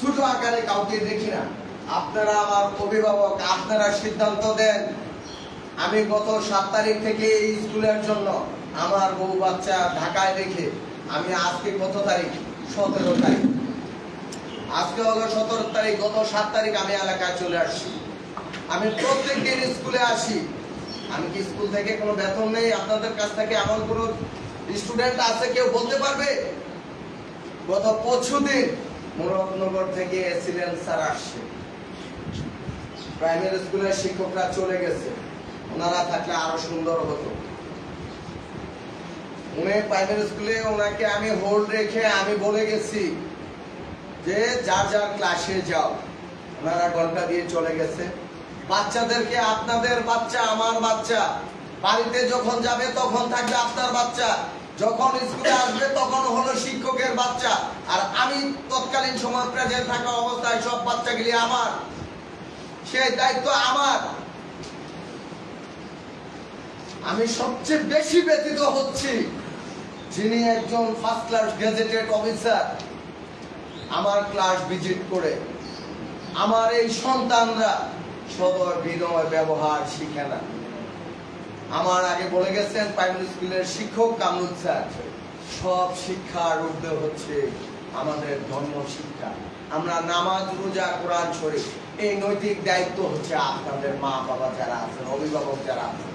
ছোট আকারে কাউকে দেখি না। আপনারা আমার অভিভাবক, আপনারা সিদ্ধান্ত দেন। আমি গত সাত তারিখ থেকে এই স্কুলের জন্য আমার বউ বাচ্চা ঢাকায় রেখে আমি আজকে কত তারিখ? সতেরো তারিখ। আজকে হলো সতেরো তারিখ, গত সাত তারিখ আমি এলাকায় চলে আসছি। আমি প্রত্যেক দিন স্কুলে আসি। আমি কি স্কুল থেকে কোনো বেতন নেই? আপনাদের কাছ থেকে এমন কোনো স্টুডেন্ট আছে কেউ বলতে পারবে? গত পরশু দিন মুরাদনগর থেকে এসিলেন স্যার আসছে। প্রাইমারি স্কুলের শিক্ষকরা চলে গেছে। ওনারা থাকলে আরও সুন্দর হতো। উনি প্রাইমারি স্কুলে ওনাকে আমি হোল্ড রেখে আমি বলে গেছি যে, যার যার ক্লাসে যাও। ওনারা ঘণ্টা দিয়ে চলে গেছে। বাচ্চাদেরকে আপনাদের বাচ্চা, আমার বাচ্চা। বাড়িতে যখন যাবে তখন থাকবে আপনার বাচ্চা। যখন স্কুলে আসবে, তখন হলো শিক্ষকের বাচ্চা। আর আমি তৎকালীন সময় প্রেজেন্ট থাকা অবস্থায় সব বাচ্চাগুলি আমার। সেই দায়িত্ব আমার। আমি সবচেয়ে বেশি ব্যতীত হচ্ছি যিনি একজন ফার্স্ট ক্লাস গেজেটেড অফিসার আমার ক্লাস ভিজিট করে। আমার এই সন্তানরা সদয় বিনয় ব্যবহার শিখে না। আমার আগে বলে গেছেন প্রাইমারি স্কুলের শিক্ষক কামরুল স্যার, সব শিক্ষার ঊর্ধ্বে হচ্ছে আমাদের ধর্ম শিক্ষা। আমরা নামাজ রোজা, কোরআন শরীফ, এই নৈতিক দায়িত্ব হচ্ছে আপনাদের মা বাবা যারা আছেন, অভিভাবক যারা আছেন।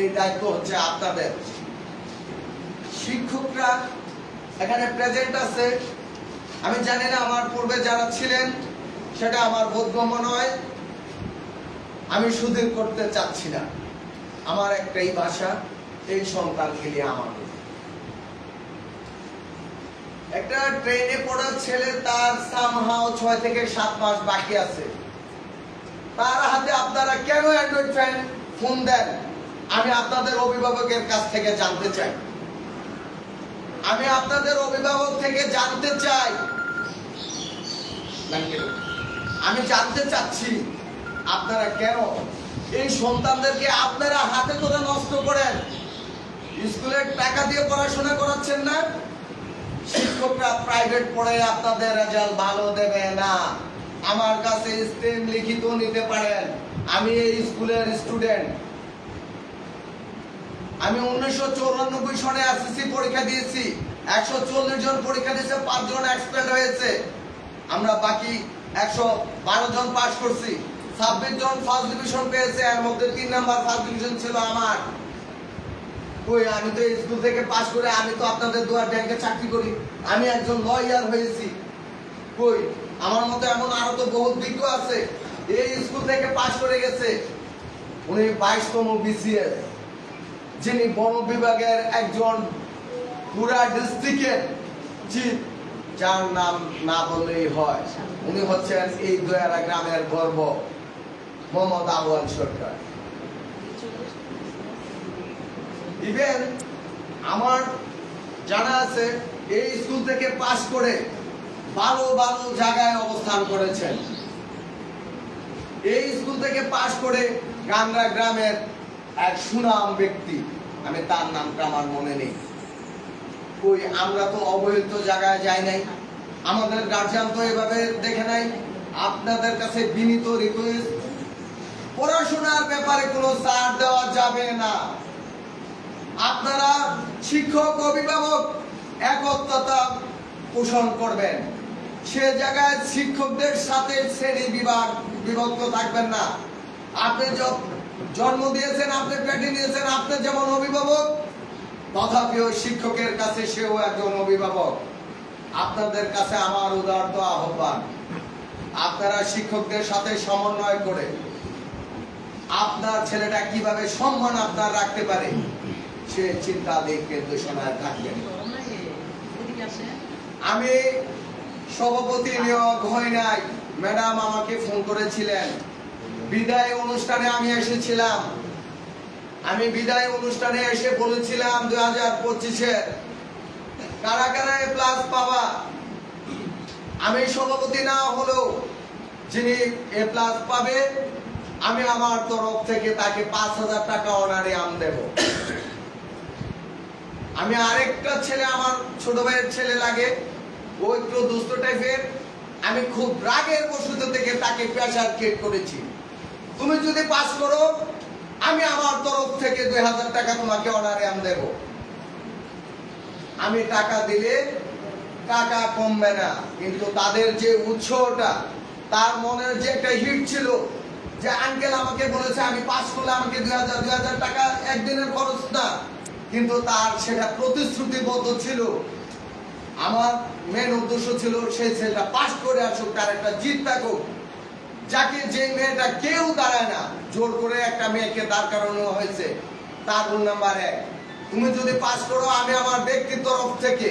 এই দায়িত্ব হচ্ছে আপনাদের। শিক্ষকরা এখানে প্রেজেন্ট আছে। আমি জানি না আমার পূর্বে যারা ছিলেন, সেটা আমার বোধগম্য নয়। আমি সুদীর করতে চাচ্ছি না। আমার একটাই ভাষা এই সন্তানকে নিয়ে আমাকে একটা ট্রেনে পড়া ছেলে তার সামহাও ছয় থেকে সাত মাস বাকি আছে। তার হাতে আপনারা কেন অ্যান্ড্রয়েড ফ্যান ফোন দেন? আমি আপনাদের অভিভাবকের কাছ থেকে জানতে চাই। আমি আপনাদের অভিভাবক থেকে জানতে চাই। আমি জানতে চাচ্ছি, আপনারা কেন এই সন্তানদেরকে আপনারা হাতে ধরে নষ্ট করেন। স্কুলের টাকা দিয়ে পড়াশোনা করাচ্ছেন না। শিক্ষকরা প্রাইভেট পড়ে, আপনাদের রেজাল্ট ভালো দেবে না। আমার কাছে স্টেম লিখিত নিতে পারেন। আমি এই স্কুলের স্টুডেন্ট আমি উনিশশো চৌরানব্বই সনে এসএসসি পরীক্ষা দিয়েছি। একশো চল্লিশ জন পরীক্ষা দিয়েছে পাঁচজন এক্সপেল হয়েছে। আমরা বাকি একশো বারো জন পাস করছি। ছাব্বিশ জন ফার্স্ট ডিভিশন পেয়েছে, এর মধ্যে তিন নাম্বার ফার্স্ট ডিভিশন ছিল আমার। কই, আমি তো স্কুল থেকে পাস করে আমি তো আপনাদের দুয়ার ব্যাংকে চাকরি করি। আমি একজন লয়ার হয়েছি। কই, আমার মতো এমন আরও তো বহুত বিজ্ঞ আছে, এই স্কুল থেকে পাস করে গেছে। উনি বাইশতম বিসিএস যিনি বন বিভাগের একজন পুরা ডিস্ট্রিক্টের চিফ যার নাম না বললেই হয়। উনি হচ্ছেন এই দয়ারা গ্রামের গর্ব। মোহাম্মদ আওয়াল সরকার। ইভেন আমার জানা আছে, এই স্কুল থেকে পাশ করে ভালো ভালো জায়গায় অবস্থান করেছেন। এই স্কুল থেকে পাশ করে গাংরা গ্রামের এক সুনাম ব্যক্তি, আমি তার নামটা আমার মনে নেই। ওই আমরা তো অবহেলিত জায়গায় যাই নাই। আমাদের গার্জিয়ান তো এভাবে দেখে নাই। আপনাদের কাছে বিনীত রিকোয়েস্ট পড়াশোনার ব্যাপারে কোনো ছাড় দেওয়া যাবে না। আপনারা শিক্ষক, অভিভাবক একত্রতা পোষণ করবেন। সে জায়গায় শিক্ষকদের সাথে শ্রেণি বিভাগ বিভক্ত থাকবেন না। আপনি জন্ম দিয়েছেন, আপনি পেটে নিয়েছেন, আপনি যেমন অভিভাবক, তথাপিও শিক্ষকের কাছে সেও একজন অভিভাবক। আপনাদের কাছে আমার উদারত আহ্বান। আপনারা শিক্ষকদের সাথে সমন্বয় করে আপনার ছেলেটা কীভাবে সম্মান আপনার রাখতে পারে? সে চিন্তা দিক নির্দেশনায় থাকবেন। আমি সভাপতি নিয়োগ হয় নাই। ম্যাডাম আমাকে ফোন করেছিলেন। বিদায় অনুষ্ঠানে আমি এসেছিলাম। আমি বিদায় অনুষ্ঠানে এসে বলেছিলাম দুই হাজার পঁচিশে কারা কারা প্লাস পাওয়া আমি সভাপতি না হলেও যিনি এ প্লাস পাবে আমি আমার তরফ থেকে তাকে পাঁচ হাজার টাকা অনারে আম দেব। আমি আরেকটা ছেলে, আমার ছোট ভাইয়ের ছেলে লাগে। ও একটু দুষ্ট টাইপের। আমি খুব রাগের বসুতে থেকে তাকে প্রেশার ক্রিয়েট করেছি। তুমি যদি পাস করো, আমি আমার তরফ থেকে দুই হাজার টাকা তোমাকে অনারে আমি দেব। আমি টাকা দিলে টাকা কমবে না, কিন্তু তাদের যে উৎসটা, তার মনের যে একটা হিট ছিল যে আঙ্কেল আমাকে বলেছে, আমি পাস করলে আমাকে দুই হাজার দুই হাজার টাকা একদিনের খরচ না কিন্তু তার সেটা প্রতিশ্রুতিবদ্ধ ছিল। আমার মেন উদ্দেশ্য ছিল সেই ছেলেটা পাস করে আসুক, তার একটা জিত থাকুক। যাকে যে মেয়েটা কেউ দাঁড়ায় না, জোর করে একটা মেয়েকে দাঁড় করানো হয়েছে, তার রুল নাম্বার এক, তুমি যদি পাস করো, আমি আমার ব্যক্তির তরফ থেকে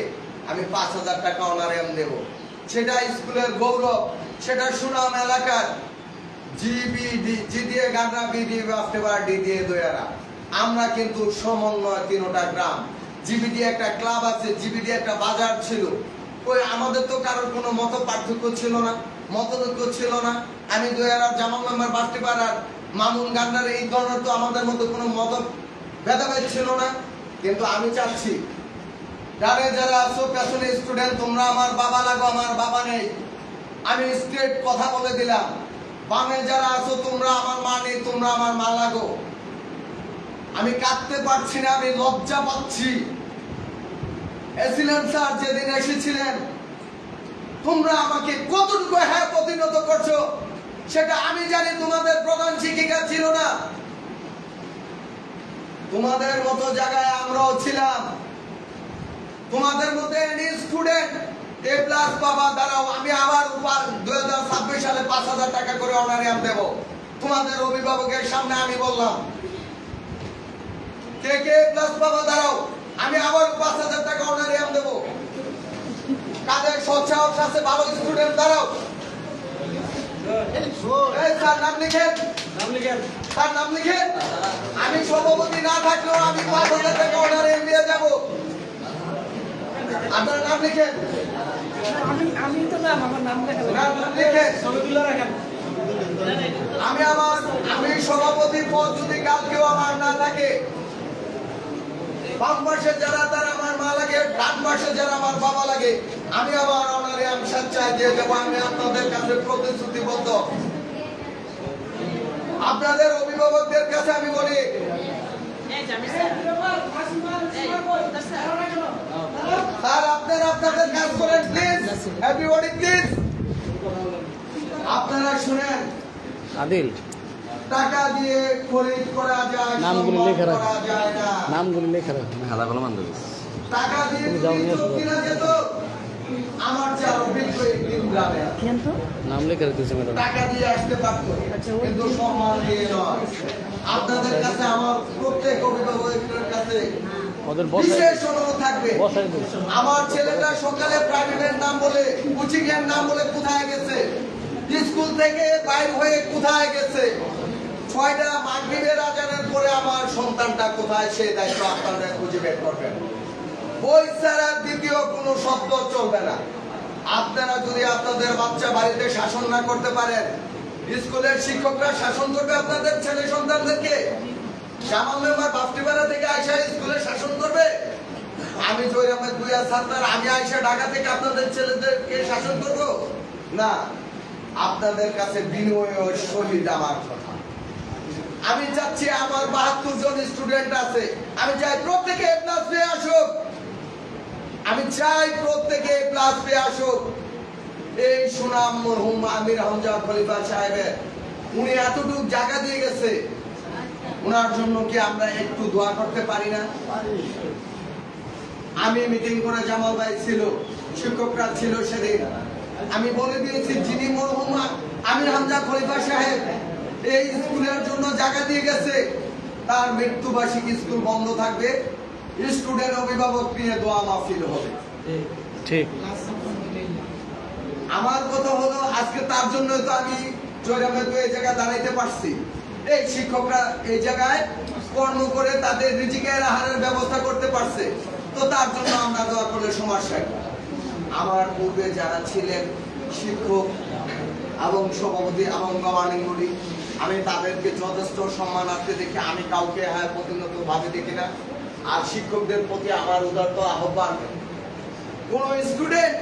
আমি পাঁচ হাজার টাকা অনারিয়াম দেব। সেটা স্কুলের গৌরব, সেটা সুনাম এলাকার জি গান্ডা বি ডি দিয়ে দয়ারা। আমরা কিন্তু সমন্বয় তিনোটা গ্রাম। জিবিডি একটা ক্লাব আছে জিবিডি একটা বাজার ছিল। ওই আমাদের তো কারোর কোনো মত পার্থক্য ছিল না মতনৈক্য ছিল না। আমি দয়ারা জামাল মেম্বার বাস্তেবার আর মামুন গান্ডার এই ধরনের তো আমাদের মধ্যে কোনো মত ভেদাভেদ ছিল না। কিন্তু আমি চাচ্ছি, যারা যারা আছো পেছনে স্টুডেন্ট তোমরা আমার বাবা লাগো, আমার বাবা নেই। আমি স্ট্রেট কথা বলে দিলাম। বামে যারা আছো, তোমরা আমার মা নেই, তোমরা আমার মা লাগো। আমি কাঁদতে পারছি না, আমি লজ্জা পাচ্ছি। এসিলেন স্যার, যেদিন এসেছিলেন। তোমরা আমাকে কতটুকু হ্যাঁ প্রতিনত করছ, সেটা আমি জানি, তোমাদের প্রধান শিক্ষিকা ছিল না। তোমাদের মতো জায়গায় আমরাও ছিলাম। তোমাদের এনি স্টুডেন্ট এ প্লাস পাবা দাঁড়াও আমি আবার দুই হাজার ছাব্বিশ সালে পাঁচ হাজার টাকা করে অনারিয়াম দেব। তোমাদের অভিভাবকের সামনে আমি বললাম কে কে প্লাস পাবা দাঁড়াও আমি আবার পাঁচ হাজার টাকা অনারিয়াম দেব। কাদের সৎসাহস আছে ভালো স্টুডেন্ট দাঁড়াও। এই স্যার নাম লিখেন। তার নাম লিখে আমি সভাপতি না থাকলেও আমি পাঁচ হাজার টাকা অর্ডারে দিয়ে যাব আপনার নাম লিখেন। আমি তো নাম আমার আমি আমার পদ যদি কালকেও আমার না থাকে বাম পাশে যারা তারা আমার মা লাগে, ডান পাশে যারা আমার বাবা লাগে, আমি আমার অনারে আমি স্বেচ্ছায় দিয়ে দেবো। আমি আপনাদের কাছে প্রতিশ্রুতিবদ্ধ। আপনাদের অভিভাবকদের কাছে আমি বলি স্যার আপনারা আপনাদের কাজ করেন প্লিজ এভরিবডি প্লিজ আপনারা শুনেন। আদিল। টাকা দিয়ে খরিদ করা যায় নামগুলো লিখে রাখ। নামগুলি লেখা রাখ কলম আনতে হবে। টাকা দিয়ে তুমি যাও নিয়ে কিনা যেত আমার যা অভিজ্ঞ একদিন গ্রামে। কিন্তু নাম লেখা রাখতেছে টাকা দিয়ে আসতে পারতো আচ্ছা, কিন্তু সম্মান দিয়ে নয়। আপনাদের কাছে আমার প্রত্যেক অভিভাবকের কাছে বিশেষ অনুরোধ থাকবে। আমার ছেলেটা সকালে প্রাইভেটের নাম বলে কোচিং নাম বলে কোথায় গেছে? স্কুল থেকে বাইর হয়ে কোথায় গেছে? ছয়টা মাগরিবের আজানের পরে আমার সন্তানটা কোথায়? সে দায়িত্ব আপনারা খুঁজে বের করবেন। বই ছাড়া দ্বিতীয় কোনো শব্দ চলবে না। আপনারা যদি আপনাদের বাচ্চা বাড়িতে শাসন না করতে পারেন স্কুলের শিক্ষকরা শাসন করবে আপনাদের ছেলে সন্তানদেরকে। শ্যামল মেম্বার বাফটিপাড়া থেকে স্কুলে শাসন করবে? আমি আমি ঢাকা থেকে আপনাদের ছেলেদেরকে শাসন করব? না, আপনাদের কাছে বিনয় শহীদ আমার কথা। আমি চাচ্ছি আমার বাহাত্তর জন স্টুডেন্ট আছে। আমি চাই প্রত্যেকে এ প্লাস পেয়ে আসুক। আমি চাই প্রত্যেকে এ প্লাস পেয়ে আসুক। এই সুনাম মরহুম আমির হামজা খলিফা সাহেবের উনি এতটুকু জায়গা দিয়ে গেছে ওনার জন্য কি আমরা একটু দোয়া করতে পারি না? আমি মিটিং করে জামাল ভাই ছিল শিক্ষকরা ছিল সেদিন। আমি বলে দিয়েছি যিনি মরহুম আমির হামজা খলিফা সাহেব এই স্কুলের জন্য জায়গা দিয়ে গেছে। তার মৃত্যুবার্ষিকী স্কুল বন্ধ থাকবে। স্টুডেন্ট অভিভাবক নিয়ে দোয়া মাহফিল হবে। ঠিক। আমার কথা হলো, আজকে তার জন্য তো আমি জয়রামে তো এই জায়গায় দাঁড়াইতে পারছি। এই শিক্ষকরা এই জায়গায় কর্ম করে তাদের রিজিকের আহারের ব্যবস্থা করতে পারছে। তো তার জন্য আমরা দোয়া করলে সমস্যা? আমার পূর্বে যারা ছিলেন শিক্ষক এবং সভাপতি এবং গভর্নিংগুলি আমি তাদেরকে যথেষ্ট সম্মান সম্মানার্থে দেখি। আমি কাউকে হ্যাঁ প্রতিনত ভাবে দেখি না। আর শিক্ষকদের প্রতি আমার উদারত আহ্বান। কোন স্টুডেন্ট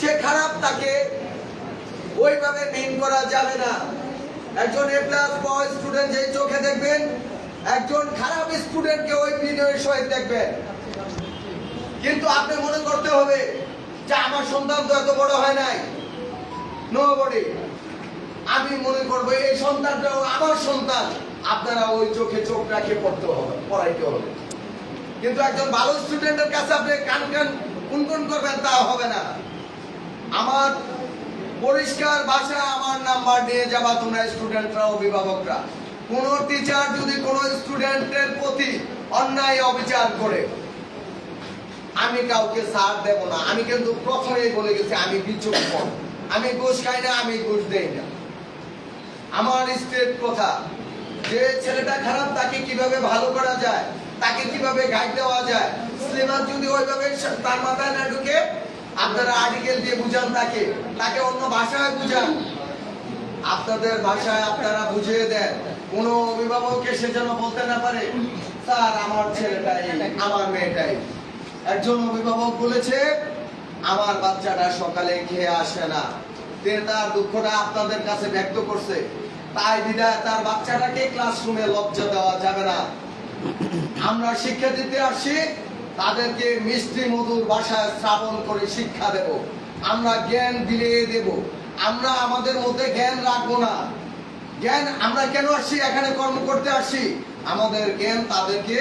সে খারাপ তাকে ওইভাবে মিন করা যাবে না। একজন এ প্লাস পাওয়া স্টুডেন্ট যেই চোখে দেখবেন, একজন খারাপ স্টুডেন্টকে ওই বিনয়ের সহিত দেখবেন। কিন্তু আপনি মনে করতে হবে যে আমার সন্তান তো এত বড় হয় নাই। নো বডি আমি মনে করব এই সন্তানটাও আমার সন্তান। আপনারা ওই চোখে চোখ রাখে পড়তে হবে, পড়াইতে হবে। কিন্তু একজন ভালো স্টুডেন্টের কাছে আপনি কান কান কুনকুন করবেন, তা হবে না। আমার পরিষ্কার ভাষায় আমার নাম্বার নিয়ে যাবা তোমরা স্টুডেন্টরা, অভিভাবকরা। কোন টিচার যদি কোন স্টুডেন্টের প্রতি অন্যায় অবিচার করে, আমি কাউকে সার দেব না। আমি কিন্তু প্রথমেই বলে গেছি, আমি বিচক্ষণ আমি ঘুষ খাই না, আমি ঘুষ দেই না। আমার স্টেট কথা, যে ছেলেটা খারাপ, তাকে কীভাবে ভালো করা যায়, তাকে কীভাবে গাইড দেওয়া যায় সিলেবাস যদি ওইভাবে তার মাথায় না ঢুকে আপনারা আর্টিকেল দিয়ে বুঝান তাকে। তাকে অন্য ভাষায় বুঝান। আপনাদের ভাষায় আপনারা বুঝিয়ে দেন। কোন অভিভাবক এসে যেন বলতে না পারে, স্যার, আমার ছেলেটাই, আমার মেয়েটাই। একজন অভিভাবক বলেছে, আমার বাচ্চাটা সকালে খেয়ে আসে না। তে তার দুঃখটা আপনাদের কাছে ব্যক্ত করছে। তাই বিদায়, তার বাচ্চাটাকে ক্লাসরুমে লজ্জা দেওয়া যাবে না। আমরা শিক্ষা দিতে আসছি তাদেরকে মিষ্টি মধুর ভাষায় শ্রাবণ করে শিক্ষা দেব। আমরা জ্ঞান বিলিয়ে দেব। আমরা আমাদের মধ্যে জ্ঞান রাখব না। জ্ঞান আমরা কেন আসছি? এখানে কর্ম করতে আসছি। আমাদের জ্ঞান তাদেরকে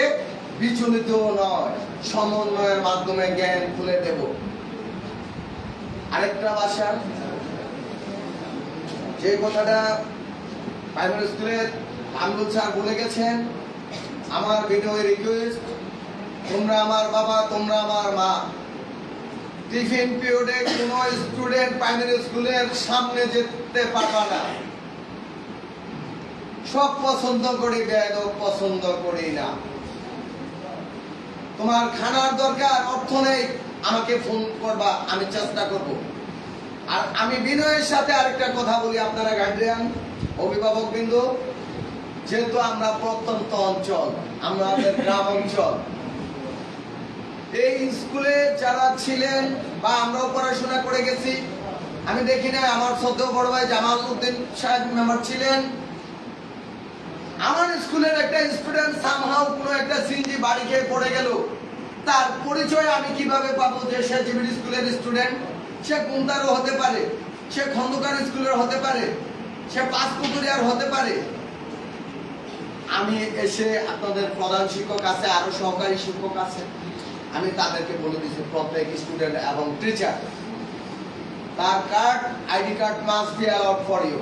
বিচলিত নয়, সমন্বয়ের মাধ্যমে জ্ঞান খুলে দেব। আরেকটা ভাষা। যে কথাটা প্রাইমারি স্কুলের আমরুল স্যার বলে গেছেন, আমার বিনয় রিকোয়েস্ট তোমরা আমার বাবা, তোমরা আমার মা। টিফিন পিরিয়ডে কোন স্টুডেন্ট প্রাইমারি স্কুলের সামনে যেতে পারবা না। সব পছন্দ করি বেয়াদব পছন্দ করি না। তোমার খানার দরকার, অর্থ নেই। আমাকে ফোন করবা, আমি চেষ্টা করব। আর আমি বিনয়ের সাথে আরেকটা কথা বলি আপনারা গার্ডিয়ান অভিভাবক বিন্দু যেহেতু আমরা প্রত্যন্ত অঞ্চল আমাদের গ্রাম অঞ্চল এই স্কুলে যারা ছিলেন বা আমরাও পড়াশোনা করে গেছি, আমি দেখি না আমার সদ্য বড় ভাই জামাল উদ্দিন সাহেব মেম্বার ছিলেন। আমার স্কুলের একটা স্টুডেন্ট সামহাও কোনো একটা সিনজি বাড়ি খেয়ে পড়ে গেল। তার পরিচয় আমি কীভাবে পাবো যে সে জিবির স্কুলের স্টুডেন্ট সে কুন্তারও হতে পারে, সে খন্দকার স্কুলের হতে পারে, সে পাঁচপুকুরিয়ার হতে পারে। আমি এসে আপনাদের প্রধান শিক্ষক আছে, আরও সহকারী শিক্ষক আছে। আমি তাদেরকে বলে দিয়েছি, প্রত্যেক স্টুডেন্ট এবং টিচার তার card ID card must be allowed for you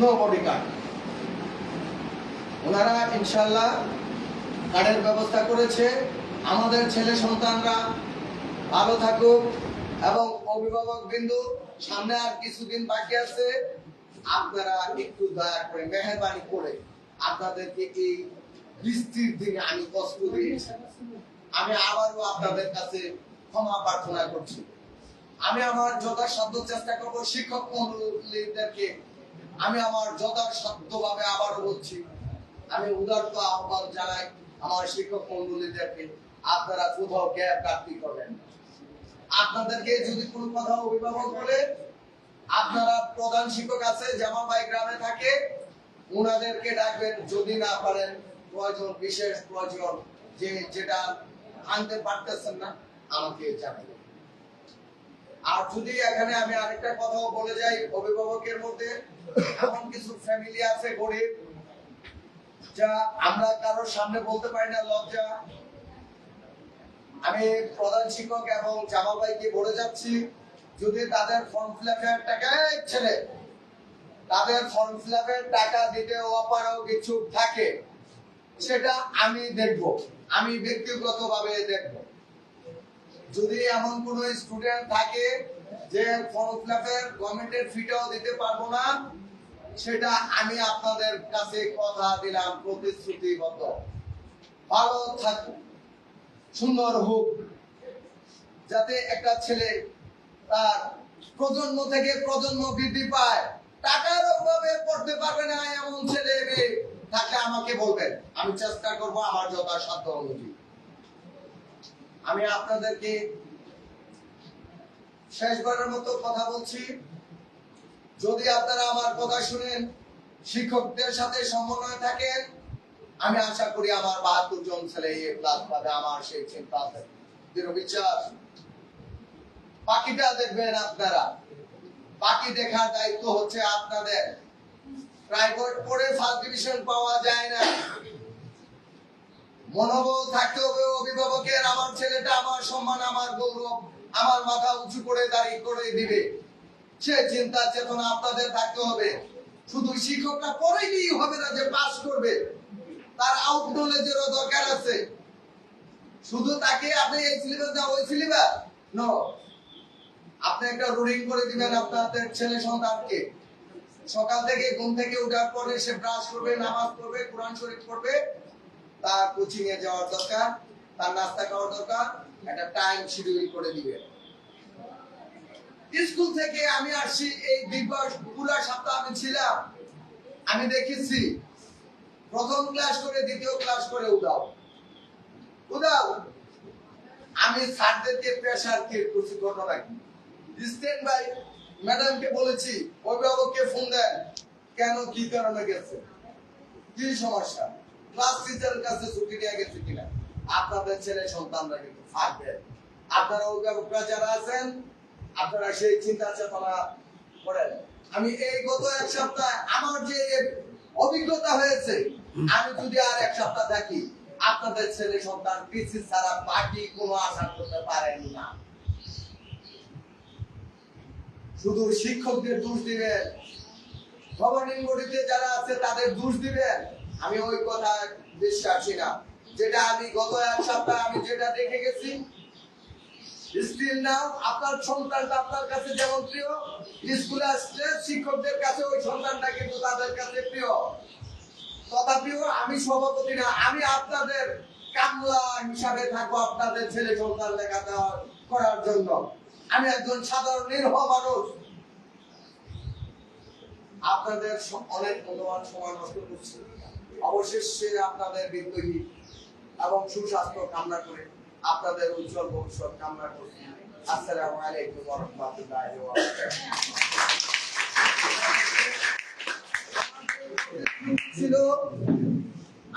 nobody card ওনারা ইনশাল্লাহ কার্ডের ব্যবস্থা করেছে। আমাদের ছেলে সন্তানরা ভালো থাকুক এবং অভিভাবক বিন্দু, সামনে আর কিছুদিন বাকি আছে। আপনারা একটু দয়া করে মেহরবানি করে আপনাদেরকে এই বৃষ্টির দিনে আমি কষ্ট দিয়েছি আমি আবারও আপনাদের কাছে ক্ষমা প্রার্থনা করছি। আমি আমার যথাসাধ্য চেষ্টা করব শিক্ষক মন্ডলীদেরকে আমি আমার যথাসাধ্য ভাবে আবারও বলছি, আমি উদারত আহ্বান জানাই আমার শিক্ষক মন্ডলীদেরকে, আপনারা কোথাও গ্যাপ প্রাপ্তি করবেন। আপনাদেরকে যদি কোনো কথা অভিভাবক বলে, আপনারা প্রধান শিক্ষক আছে, জামালবাই গ্রামে থাকে ওনাদেরকে ডাকবেন, যদি না পারেন প্রয়োজন, বিশেষ প্রয়োজন, যে যেটা আনতে পারতেছেন না, আমাকে জানাবেন। আর যদি এখানে আমি আরেকটা কথাও বলে যাই, অভিভাবকের মধ্যে এমন কিছু ফ্যামিলি আছে গরিব, যা আমরা কারোর সামনে বলতে পারি না, লজ্জা। আমি প্রধান শিক্ষক এবং জামাল ভাইকে বলে যাচ্ছি, যদি তাদের ফর্ম ফিল আপের টাকা ছেলে, তাদের ফর্ম ফিল আপের টাকা দিতে অপারও কিছু থাকে সেটা আমি দেখব। আমি ব্যক্তিগতভাবে দেখব। যদি এমন কোন স্টুডেন্ট থাকে যে ফিল গভর্নমেন্টের ফিটাও দিতে পারব না, সেটা আমি আপনাদের কাছে কথা দিলাম প্রতিশ্রুতিবদ্ধ। ভালো থাকুক সুন্দর হোক, যাতে একটা ছেলে তার প্রজন্ম থেকে প্রজন্ম বৃদ্ধি পায়। টাকার অভাবে পড়তে পারবে না এমন ছেলে মেয়ে থাকলে আমাকে বলবেন, আমি চেষ্টা করব আমার যথাসাধ্য অনুযায়ী। আমি আপনাদেরকে শেষবারের মতো কথা বলছি। যদি আপনারা আমার কথা শুনেন, শিক্ষকদের সাথে সমন্বয় থাকেন, আমি আশা করি আমার বাহাত্তর জন ছেলে এ প্লাস পাবে আমার সেই চিন্তা আছে দৃঢ় বিশ্বাস। বাকিটা দেখবেন আপনারা। বাকি দেখার দায়িত্ব হচ্ছে আপনাদের। প্রাইভেট পড়ে ফার্স্ট ডিভিশন পাওয়া যায় না। মনোবল থাকতে হবে অভিভাবকের। আমার ছেলেটা আমার সম্মান, আমার গৌরব, আমার মাথা উঁচু করে দাঁড়িয়ে করে দিবে। সে চিন্তা চেতনা আপনাদের থাকতে হবে। শুধু শিক্ষকটা পড়াইলেই হবে না যে পাস করবে। তার আউট নলেজেরও দরকার আছে। শুধু তাকে আপনি এই সিলেবাস না ওই সিলেবাস নো আপনি একটা রুটিন করে দিবেন আপনাদের ছেলে সন্তানকে। সকাল থেকে ঘুম থেকে উঠার পরে সে ব্রাশ করবে, নামাজ পড়বে, কোরআন শরীফ পড়বে। তার কোচিং এ যাওয়ার দরকার, তার নাস্তা খাওয়ার দরকার, একটা টাইম শিডিউল করে দিবে। স্কুল থেকে আমি আসছি, এই দীর্ঘ পুরা সপ্তাহ আমি ছিলাম, আমি দেখেছি, প্রথম ক্লাস করে দ্বিতীয় ক্লাস করে উদাও। উদাও, আমি স্যারদেরকে প্রেশার ক্রিয়েট করছি ঘটনা কি? স্ট্যান্ড বাই ম্যাডামকে বলেছি, অভিভাবককে ফোন দেন। কেন, কি কারণে গেছে? কি সমস্যা? ক্লাস টিচারের কাছে ছুটি নিয়ে গেছে কিনা? আপনাদের ছেলে সন্তানরা কিন্তু থাকবে আপনারা অভিভাবকরা যারা আছেন, আপনারা সেই চিন্তা চেতনা করেন। আমি এই গত এক সপ্তাহ আমার যে অভিজ্ঞতা হয়েছে, আমি যদি আর এক সপ্তাহ থাকি আপনাদের ছেলে সন্তান পিসি ছাড়া বাকি কোনো আশা করতে পারেন না। শুধু শিক্ষকদের দোষ দিবেন। গভর্নিং বডিতে যারা আছে, তাদের দোষ দিবেন। আমি ওই কথা বিশ্বাসী না। যেটা আমি গত এক সপ্তাহ আমি যেটা দেখে গেছি স্টিল নাও আপনার সন্তানটা আপনার কাছে যেমন প্রিয়, স্কুলে আসলে শিক্ষকদের কাছে ওই সন্তানটা কিন্তু তাদের কাছে প্রিয়। তথাপিও আমি সভাপতি না, আমি আপনাদের কামলা হিসাবে থাকব আপনাদের ছেলে সন্তান লেখাপড়া করার জন্য। আমি একজন সাধারণ নির্ভ মানুষ। আপনাদের অনেক মূল্যবান সময় নষ্ট করছি। অবশেষে আপনাদের বিদ্রোহী এবং সুস্বাস্থ্য কামনা করে আপনাদের উজ্জ্বল ভবিষ্যৎ কামনা করছি। আসসালামু আলাইকুম ছিল,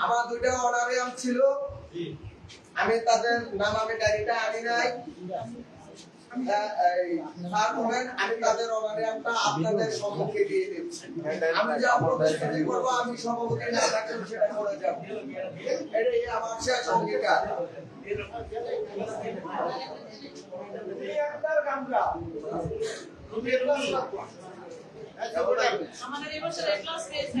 আমার দুইটা অনারিয়াম ছিল। আমি তাদের নাম আমি ডায়েরিটা আনি নাই। স্যার বলেন, আমি তাদের অনারিয়ামটা আপনাদের সম্মুখে দিয়ে দিচ্ছি। আমি যা প্রতিশ্রুতি করব আমি সভাপতি না থাকলে সেটা করে যাব। এটাই আমার শেষ অঙ্গীকার। আমাদের এবছর ক্লাস পেয়েছে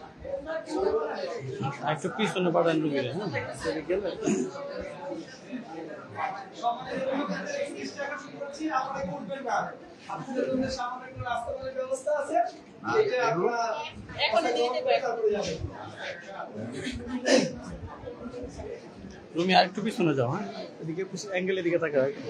একটু পিছনে পাঠান রুগীরে হ্যাঁ। রুমি আর একটু পিছনে যাও হ্যাঁ এদিকে অ্যাঙ্গেলের দিকে তাকা একটু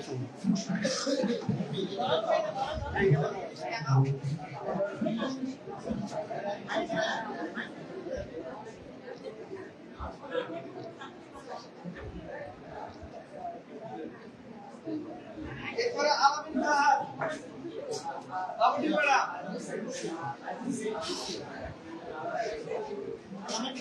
咱们这边啊，咱们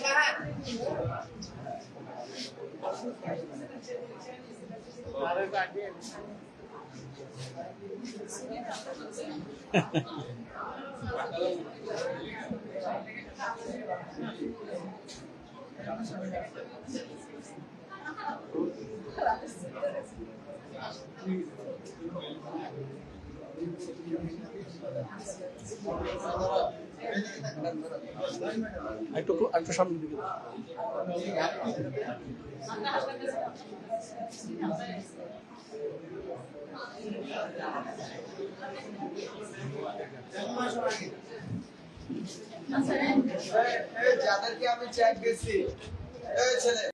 哪？যাদেরকে আমি চেক এই ছেলে।